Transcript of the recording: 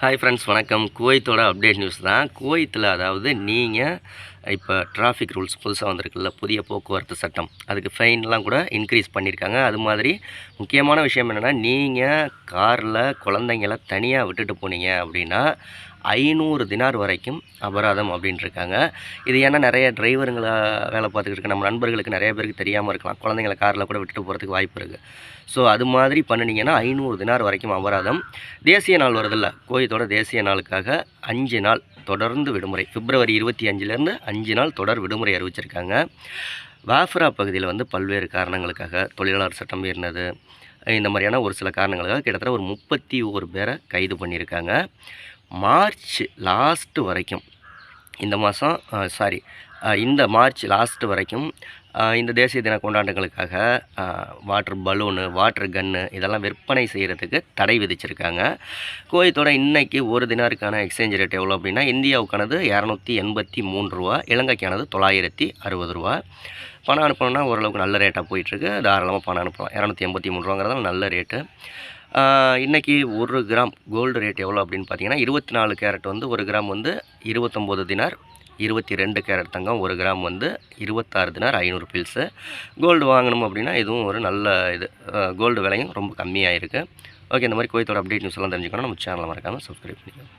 Hi friends வணக்கம். குவைத்தோட update news தான். குவைத்தில் அதாவது நீங்கள் இப்போ டிராஃபிக் ரூல்ஸ் புதுசாக வந்திருக்குல்ல புதிய போக்குவரத்து சட்டம். அதுக்கு ஃபைன்லாம் கூட இன்க்ரீஸ் பண்ணியிருக்காங்க அது மாதிரி முக்கியமான விஷயம் என்னென்னா நீங்கள் காரில் குழந்தைங்கள தனியாக விட்டுட்டு போனீங்க அப்படின்னா ஐநூறு தினார் வரைக்கும் அபராதம் அப்படின்ட்டுருக்காங்க இது ஏன்னா நிறைய டிரைவருங்களை வேலை பார்த்துக்கிட்டு இருக்க நம்ம நண்பர்களுக்கு நிறைய பேருக்கு தெரியாமல் இருக்கலாம். குழந்தைங்கள காரில் கூட விட்டுட்டு போகிறதுக்கு வாய்ப்பு இருக்குது ஸோ அது மாதிரி பண்ணினீங்கன்னா ஐநூறு தினார் வரைக்கும் அபராதம். தேசிய நாள் வருதில்ல. கோயத்தோட தேசிய நாளுக்காக அஞ்சு நாள் தொடர்ந்து விடுமுறை. பிப்ரவரி இருபத்தி அஞ்சுலேருந்து அஞ்சு நாள் தொடர் விடுமுறை அறிவிச்சிருக்காங்க. வாஃப்ரா பகுதியில் வந்து பல்வேறு காரணங்களுக்காக தொழிலாளர் சட்டம் மீறினது. இந்த மாதிரியான ஒரு சில காரணங்களுக்காக கிட்டத்தட்ட ஒரு முப்பத்தி ஒரு பேரை கைது பண்ணியிருக்காங்க. மார்ச் லாஸ்ட்டு வரைக்கும். இந்த மாதம் சாரி இந்த மார்ச் லாஸ்ட் வரைக்கும் இந்த தேசிய தின கொண்டாட்டங்களுக்காக வாட்டர் பலூனு வாட்டர் கன்னு இதெல்லாம் விற்பனை செய்கிறதுக்கு தடை விதிச்சிருக்காங்க. கோயத்தோட இன்றைக்கி ஒரு தினாருக்கான எக்ஸ்சேஞ்ச் ரேட் எவ்வளோ அப்படின்னா இந்தியாவுக்கானது இரநூத்தி எண்பத்தி மூணு ரூபா இலங்கைக்கானது தொள்ளாயிரத்தி அறுபது ரூபா. பணம் அனுப்பணும்னா ஓரளவுக்கு நல்ல ரேட்டாக போயிட்டுருக்கு. தாராளமாக பணம் அனுப்பலாம். இரநூத்தி எண்பத்தி மூணு ரூபாங்கிறதால நல்ல ரேட்டு இன்றைக்கி ஒரு கிராம் கோல்டு ரேட் எவ்வளோ அப்படின்னு பார்த்தீங்கன்னா இருபத்தி நாலு கேரட் வந்து ஒரு கிராம் வந்து இருபத்தொம்போது தினார் இருபத்தி ரெண்டு கேரட் தங்கம் ஒரு கிராம் வந்து இருபத்தாறு தினார் ஐநூறு பில்ஸு கோல்டு வாங்கணும் அப்படின்னா இதுவும் ஒரு நல்ல இது. கோல்டு விலையும் ரொம்ப கம்மியாக இருக்குது ஓகே இந்த மாதிரி கோயத்தோட அப்டேட் நியூஸ் எல்லாம் தெரிஞ்சுக்கணும் நம்ம சேனலை மறக்காமல் சப்ஸ்கிரைப் பண்ணிக்கோங்க.